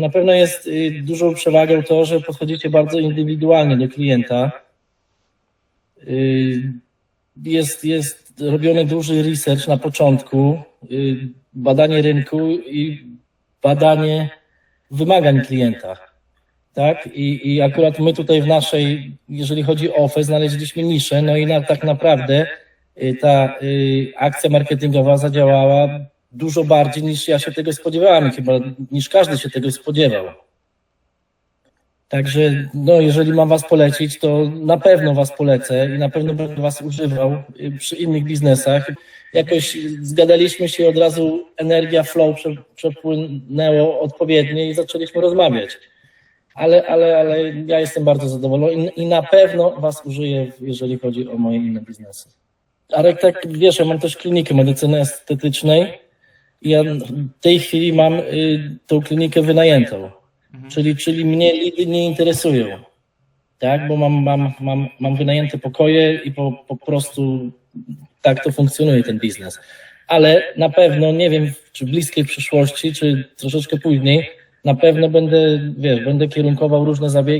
Na pewno jest y, dużą przewagą to, że podchodzicie bardzo indywidualnie do klienta. Y, Jest, jest robiony duży research na początku, y, badanie rynku i badanie wymagań klienta. Tak? I, I akurat my tutaj w naszej, jeżeli chodzi o OFE, znaleźliśmy niszę, no i na, tak naprawdę ta akcja marketingowa zadziałała dużo bardziej niż ja się tego spodziewałem, chyba niż każdy się tego spodziewał. Także, no, jeżeli mam Was polecić, to na pewno Was polecę i na pewno będę Was używał y, przy innych biznesach. Jakoś zgadaliśmy się od razu energia, flow prze- przepłynęło odpowiednie i zaczęliśmy rozmawiać. Ale, ale, ale ja jestem bardzo zadowolony i, na pewno Was użyję, jeżeli chodzi o moje inne biznesy. Arek, tak wiesz, ja mam też klinikę medycyny estetycznej ja w tej chwili mam y, tą klinikę wynajętą. Czyli, czyli mnie lidy nie interesują. Tak, bo mam, mam, mam, mam wynajęte pokoje i po, po prostu tak to funkcjonuje ten biznes. Ale na pewno, nie wiem, czy w bliskiej przyszłości, czy troszeczkę później, na pewno będę, wiesz, będę kierunkował różne zabiegi.